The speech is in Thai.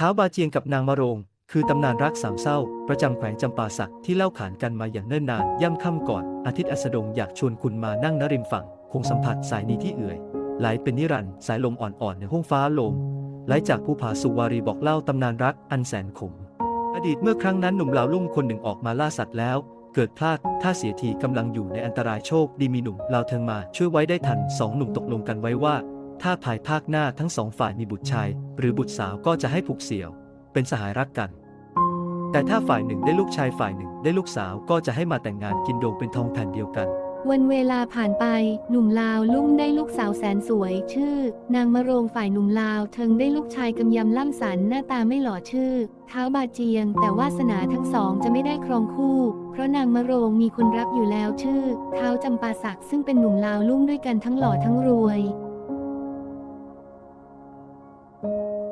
ท้าวบาเจียงกับนางมะโรง คือตำนานรักสามเศร้า ประจำแขวงจำปาสักที่เล่าขานกันมาอย่างเนิ่นนาน ย่ำค่ำก่อน อาทิตย์อัสดงอยากชวนคุณมานั่งนริมฝั่ง คงสัมผัสสายนี้ที่เอื่อยไหลเป็นนิรันดร์สายลมอ่อนๆในห้องฟ้าลมไหลจากภูผาสุวารีบอกเล่าตำนานรักอันแสนขม อดีตเมื่อครั้งนั้นหนุ่มลาวลุ่มคนหนึ่งออกมาล่าสัตว์แล้ว เกิดพลาดถ้าเสียทีกำลังอยู่ในอันตรายโชคดีมีหนุ่มลาวเทิงมาช่วยไว้ได้ทันสองหนุ่มตกลงกันไว้ว่า ถ้าภายภาคหน้าทั้งสองฝ่ายมีบุตรชาย หรือบุตรสาวก็จะให้ผูกเสี่ยว เป็นสหายรักกัน แต่ถ้าฝ่ายหนึ่งได้ลูกชายฝ่ายหนึ่งได้ลูกสาวก็จะให้มาแต่งงานกินโดงเป็นทองแผ่นเดียวกัน วันเวลาผ่านไป หนุ่มลาวลุ่มได้ลูกสาวแสนสวย ชื่อ นางมะโรงฝ่ายหนุ่มลาวเทิงได้ลูกชายกำยำล่ำสันหน้าตาไม่หล่อชื่อ เท้าบาเจียง แต่วาสนาทั้งสองจะไม่ได้ครองคู่ เพราะนางมะโรงมีคนรักอยู่แล้วชื่อ เท้าจำปาสักซึ่งเป็นหนุ่มลาวลุ่มด้วยกันทั้งหล่อทั้งรวย Thank you.